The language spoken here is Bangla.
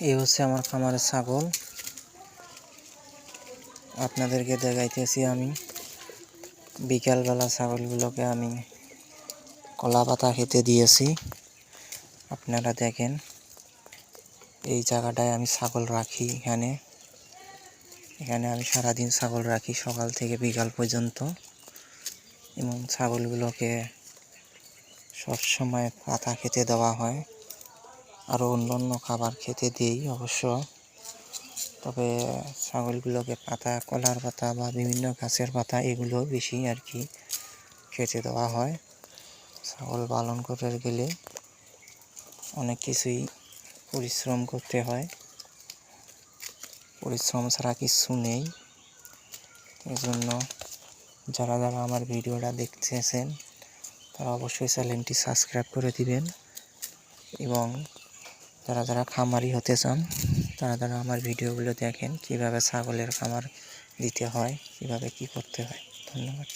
এই হচ্ছে আমার খামারের ছাগল। আপনাদেরকে দেখাইতেছি আমি। বিকালবেলা ছাগলগুলোকে আমি কলা পাতা খেতে দিয়েছি। আপনারা দেখেন, এই জায়গাটায় আমি ছাগল রাখি এখানে। এখানে আমি সারাদিন ছাগল রাখি সকাল থেকে বিকাল পর্যন্ত। এবং ছাগলগুলোকে সবসময় পাতা খেতে দেওয়া হয়। আরও অন্য অন্য খাবার খেতে দিই অবশ্য। তবে ছাগলগুলোকে পাতা, কলার পাতা বা বিভিন্ন গাছের পাতা এগুলো বেশি আর কি খেতে দেওয়া হয়। ছাগল পালন করতে গেলে অনেক কিছুই পরিশ্রম করতে হয়। পরিশ্রম ছাড়া কিছু নেই। এই জন্য যারা যারা আমার ভিডিওটা দেখতেছেন, তারা অবশ্যই চ্যানেলটি সাবস্ক্রাইব করে দিবেন এবং যারা যারা খামারি হতে চান, তারা তারা আমার ভিডিওগুলো দেখেন, কীভাবে ছাগলের খামার দিতে হয়, কীভাবে কি করতে হয়। ধন্যবাদ।